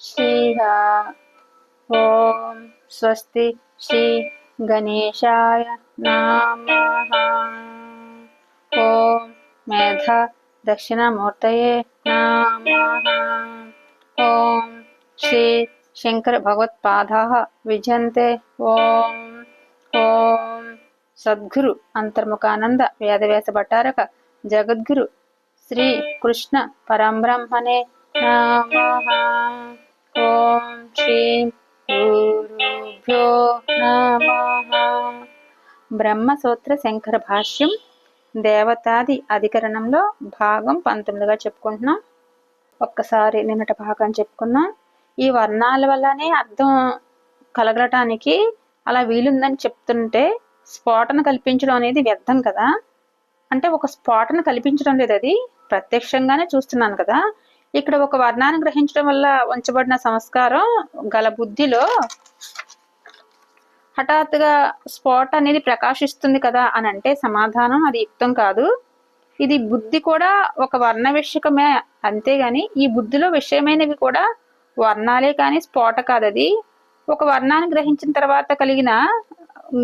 శ్రీహ ఓం స్వస్తి శ్రీ గణేశాయ నమః ఓం మేధ దక్షిణమూర్తయే నమః ఓం శ్రీ శంకర భగవత్పాదా విజయంతే ఓం ఓం సద్గురు అంతర్ముఖానంద వేదవ్యాస భట్టారక జగద్గురు శ్రీ కృష్ణ పరంబ్రహ్మణే నమః ఓం శ్రీ గురుభ్యో నమ. బ్రహ్మసూత్ర శంకర భాష్యం దేవతాది అధికరణంలో భాగం పంతొమ్మిదిగా చెప్పుకుంటున్నాం. ఒక్కసారి నిన్నటి భాగం చెప్పుకున్నాం. ఈ వర్ణాల వల్లనే అర్థం కలగటానికి అలా వీలుందని చెప్తుంటే స్ఫోటన కల్పించడం అనేది వ్యర్థం కదా. అంటే ఒక స్ఫోటన కల్పించడం లేదు అది. ప్రత్యక్షంగానే చూస్తున్నాను కదా. ఇక్కడ ఒక వర్ణాన్ని గ్రహించడం వల్ల ఉంచబడిన సంస్కారం గల బుద్ధిలో హఠాత్తుగా స్పాట్ అనేది ప్రకాశిస్తుంది కదా అని అంటే సమాధానం అది యుక్తం కాదు. ఇది బుద్ధి కూడా ఒక వర్ణ విషయకమే అంతేగాని ఈ బుద్ధిలో విషయమైనవి కూడా వర్ణాలే కానీ స్పాట కాదు అది. ఒక వర్ణాన్ని గ్రహించిన తర్వాత కలిగిన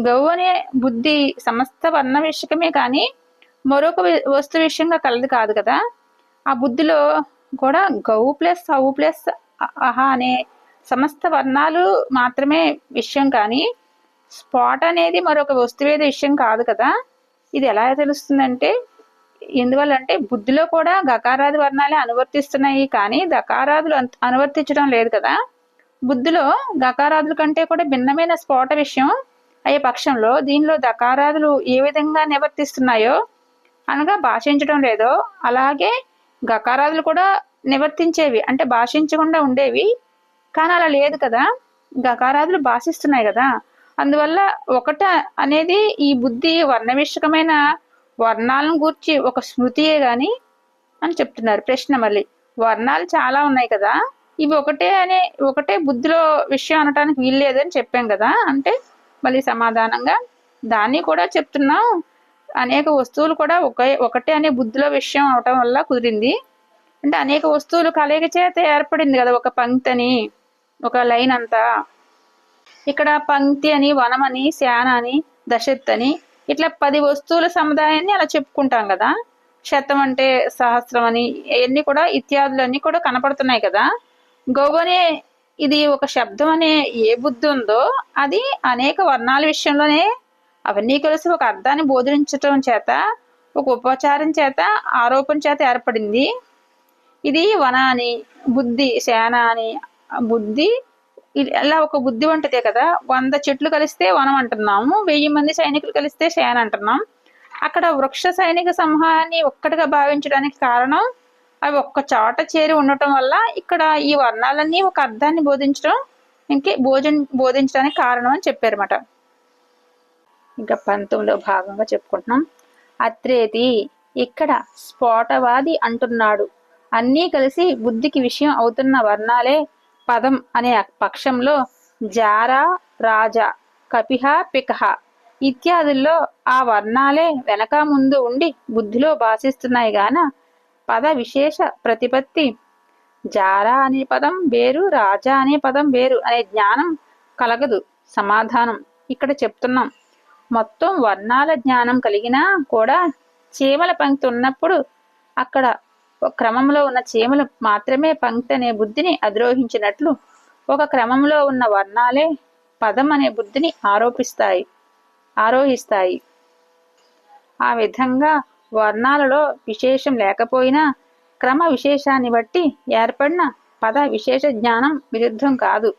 గౌ అనే బుద్ధి సమస్త వర్ణ విషయకమే కానీ మరొక వస్తు విషయంగా కలది కాదు కదా. ఆ బుద్ధిలో కూడా గౌ ప్లస్ అవు ప్లస్ అహ అనే సమస్త వర్ణాలు మాత్రమే విషయం కానీ స్పాట్ అనేది మరొక వస్తువేద విషయం కాదు కదా. ఇది ఎలా తెలుస్తుందంటే ఎందువల్ల అంటే బుద్ధిలో కూడా గకారాది వర్ణాలే అనువర్తిస్తున్నాయి కానీ దకారాదులు అనువర్తించడం లేదు కదా. బుద్ధిలో గకారాదుల కంటే కూడా భిన్నమైన స్ఫోట విషయం అయ్యే పక్షంలో దీనిలో దకారాదులు ఏ విధంగా నివర్తిస్తున్నాయో అనగా భాషించడం లేదో అలాగే గకారాదులు కూడా నివర్తించేవి అంటే భాషించకుండా ఉండేవి. కానీ అలా లేదు కదా. గకారాదులు భాషిస్తున్నాయి కదా. అందువల్ల ఒకట అనేది ఈ బుద్ధి వర్ణవిషకమైన వర్ణాలను గూర్చి ఒక స్మృతియే గాని అని చెప్తున్నారు ప్రశ్న మళ్ళీ. వర్ణాలు చాలా ఉన్నాయి కదా. ఇవి ఒకటే అనే ఒకటే బుద్ధిలో విషయం అనటానికి వీల్లేదని చెప్పాం కదా. అంటే మళ్ళీ సమాధానంగా దాన్ని కూడా చెప్తున్నాం. అనేక వస్తువులు కూడా ఒకే ఒకటే అనే బుద్ధిలో విషయం అవటం వల్ల కుదిరింది. అంటే అనేక వస్తువులు కలయిక చేత ఏర్పడింది కదా ఒక పంక్తి అని ఒక లైన్ అంతా. ఇక్కడ పంక్తి అని వనం అని శాన అని దశత్ అని ఇట్లా పది వస్తువుల సముదాయాన్ని అలా చెప్పుకుంటాం కదా. శతం అంటే సహస్రం అని ఇవన్నీ కూడా ఇత్యాదులన్నీ కూడా కనపడుతున్నాయి కదా. గౌ ఇది ఒక శబ్దం అనే ఏ బుద్ధి ఉందో అది అనేక వర్ణాల విషయంలోనే అవన్నీ కలిసి ఒక అర్థాన్ని బోధించటం చేత ఒక ఉపచారం చేత ఆరోపణ చేత ఏర్పడింది. ఇది వన అని బుద్ధి సేన అని బుద్ధి ఇలా ఒక బుద్ధి వంటిదే కదా. వంద చెట్లు కలిస్తే వనం అంటున్నాము వెయ్యి మంది సైనికులు కలిస్తే సేన అంటున్నాం. అక్కడ వృక్ష సైనిక సమూహాన్ని ఒక్కటిగా భావించడానికి కారణం అవి ఒక్క చోట చేరి ఉండటం వల్ల ఇక్కడ ఈ వర్ణాలన్నీ ఒక అర్థాన్ని బోధించడం ఇంకే భోజన బోధించడానికి కారణం అని చెప్పారన్నమాట. ఇంకా పంతొమ్మిదో భాగంగా చెప్పుకుంటున్నాం. అత్రేతి ఇక్కడ స్ఫోటవాది అంటున్నాడు. అన్నీ కలిసి బుద్ధికి విషయం అవుతున్న వర్ణాలే పదం అనే పక్షంలో జారా రాజా కపిహ పికహ ఇత్యాదుల్లో ఆ వర్ణాలే వెనక ముందు ఉండి బుద్ధిలో భాషిస్తున్నాయి గాన పద విశేష ప్రతిపత్తి. జారా అనే పదం వేరు రాజా అనే పదం వేరు అనే జ్ఞానం కలగదు. సమాధానం. ఇక్కడ చెప్తున్నాం. మొత్తం వర్ణాల జ్ఞానం కలిగినా కూడా చీమల పంక్తి ఉన్నప్పుడు అక్కడ ఒక క్రమంలో ఉన్న చీమలు మాత్రమే పంక్తి అనే బుద్ధిని అధిరోహించినట్లు ఒక క్రమంలో ఉన్న వర్ణాలే పదం అనే బుద్ధిని ఆరోపిస్తాయి ఆరోహిస్తాయి. ఆ విధంగా వర్ణాలలో విశేషం లేకపోయినా క్రమ విశేషాన్ని బట్టి ఏర్పడిన పద విశేష జ్ఞానం విరుద్ధం కాదు.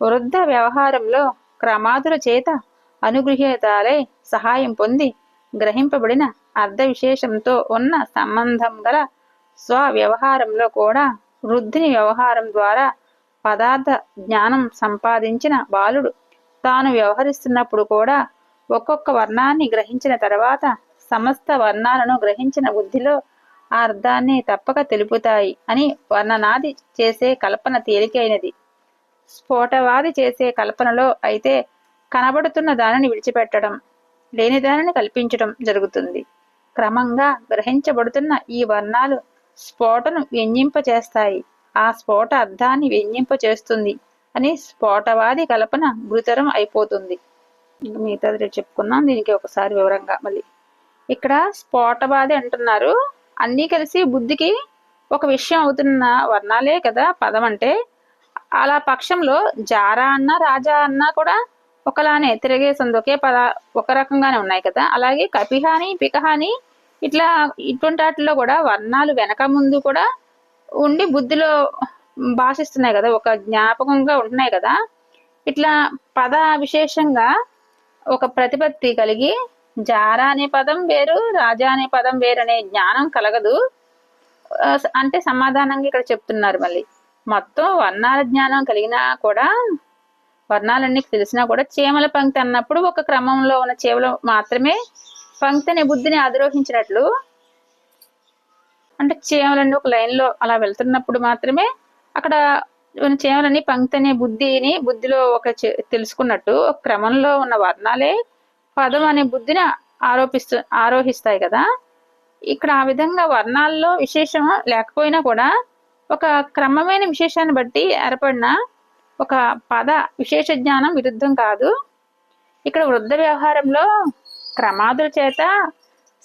వృద్ధ వ్యవహారంలో క్రమాదుల చేత అనుగృహీతాలే సహాయం పొంది గ్రహింపబడిన అర్ధ విశేషంతో ఉన్న సంబంధం గల స్వ వ్యవహారంలో కూడా వృద్ధిని వ్యవహారం ద్వారా పదార్థ జ్ఞానం సంపాదించిన బాలుడు తాను వ్యవహరిస్తున్నప్పుడు కూడా ఒక్కొక్క వర్ణాన్ని గ్రహించిన తర్వాత సమస్త వర్ణాలను గ్రహించిన బుద్ధిలో ఆ అర్థాన్ని తప్పక తెలుపుతాయి అని వర్ణనాది చేసే కల్పన తేలికైనది. స్ఫోటవాది చేసే కల్పనలో అయితే కనబడుతున్న దానిని విడిచిపెట్టడం లేని దానిని కల్పించడం జరుగుతుంది. క్రమంగా గ్రహించబడుతున్న ఈ వర్ణాలు స్ఫోటను వ్యంజింపచేస్తాయి. ఆ స్ఫోట అర్థాన్ని వ్యంజింప చేస్తుంది అని స్ఫోటవాది కల్పన గురుతరం అయిపోతుంది. ఇంకా మిగతాది రేపు చెప్పుకుందాం. దీనికి ఒకసారి వివరంగా మళ్ళీ. ఇక్కడ స్ఫోటవాది అంటున్నారు. అన్నీ కలిసి బుద్ధికి ఒక విషయం అవుతున్న వర్ణాలే కదా పదం అంటే. అలా పక్షంలో జారా అన్న రాజా అన్నా కూడా ఒకలానే తిరగేసింది ఒకే పద ఒక రకంగానే ఉన్నాయి కదా. అలాగే కపిహాని పికహాని ఇట్లా ఇటువంటి వాటిలో కూడా వర్ణాలు వెనక ముందు కూడా ఉండి బుద్ధిలో భాషిస్తున్నాయి కదా ఒక జ్ఞాపకంగా ఉంటున్నాయి కదా. ఇట్లా పద విశేషంగా ఒక ప్రతిపత్తి కలిగి జారా అనే పదం వేరు రాజా అనే పదం వేరు అనే జ్ఞానం కలగదు. అంటే సమాధానంగా ఇక్కడ చెప్తున్నారు మళ్ళీ. మొత్తం వర్ణాల జ్ఞానం కలిగినా కూడా వర్ణాలన్నీ తెలిసినా కూడా చీమల పంక్తి అన్నప్పుడు ఒక క్రమంలో ఉన్న చీమలు మాత్రమే పంక్తి అనే బుద్ధిని అధిరోహించినట్లు. అంటే చీమలన్నీ ఒక లైన్లో అలా వెళ్తున్నప్పుడు మాత్రమే అక్కడ ఉన్న చీమలన్నీ పంక్తి అనే బుద్ధిని బుద్ధిలో ఒక తెలుసుకున్నట్టు ఒక క్రమంలో ఉన్న వర్ణాలే పదం అనే బుద్ధిని ఆరోపిస్తూ ఆరోహిస్తాయి కదా. ఇక్కడ ఆ విధంగా వర్ణాల్లో విశేషం లేకపోయినా కూడా ఒక క్రమమైన విశేషాన్ని బట్టి ఏర్పడిన ఒక పద విశేష జ్ఞానం విరుద్ధం కాదు. ఇక్కడ వృద్ధ వ్యవహారంలో క్రమాదుల చేత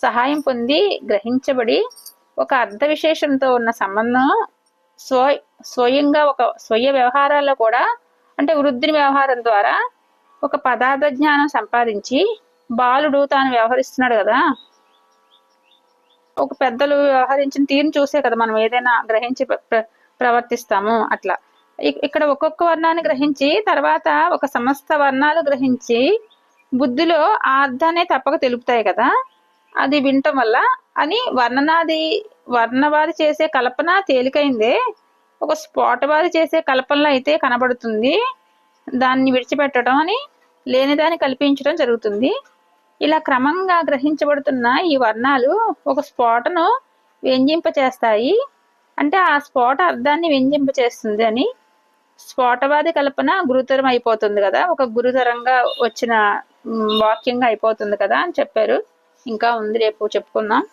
సహాయం పొంది గ్రహించబడి ఒక అర్ధ విశేషంతో ఉన్న సంబంధం స్వ స్వయంగా ఒక స్వయ వ్యవహారాల్లో కూడా అంటే వృద్ధిని వ్యవహారం ద్వారా ఒక పదార్థ జ్ఞానం సంపాదించి బాలుడు తాను వ్యవహరిస్తున్నాడు కదా. ఒక పెద్దలు వ్యవహరించిన తీరు చూసే కదా మనం ఏదైనా గ్రహించి ప్ర- ప్రవర్తిస్తాము అట్లా. ఇక్కడ ఒక్కొక్క వర్ణాన్ని గ్రహించి తర్వాత ఒక సమస్త వర్ణాలు గ్రహించి బుద్ధిలో ఆ అర్థాన్ని తప్పక తెలుపుతాయి కదా. అది వినటం వల్ల అని వర్ణనాది వర్ణవాది చేసే కల్పన తేలికైందే. ఒక స్ఫోటవాది చేసే కల్పనలో అయితే కనబడుతుంది. దాన్ని విడిచిపెట్టడం అని లేనిదాన్ని కల్పించడం జరుగుతుంది. ఇలా క్రమంగా గ్రహించబడుతున్న ఈ వర్ణాలు ఒక స్ఫోటను వ్యంజింపచేస్తాయి. అంటే ఆ స్ఫోట అర్థాన్ని వ్యంజింపచేస్తుంది అని స్ఫోటవాది కల్పన గురుతరం అయిపోతుంది కదా. ఒక గురుతరంగా వచ్చిన వాక్యంగా అయిపోతుంది కదా అని చెప్పారు. ఇంకా ఉంది రేపు చెప్పుకుందాం.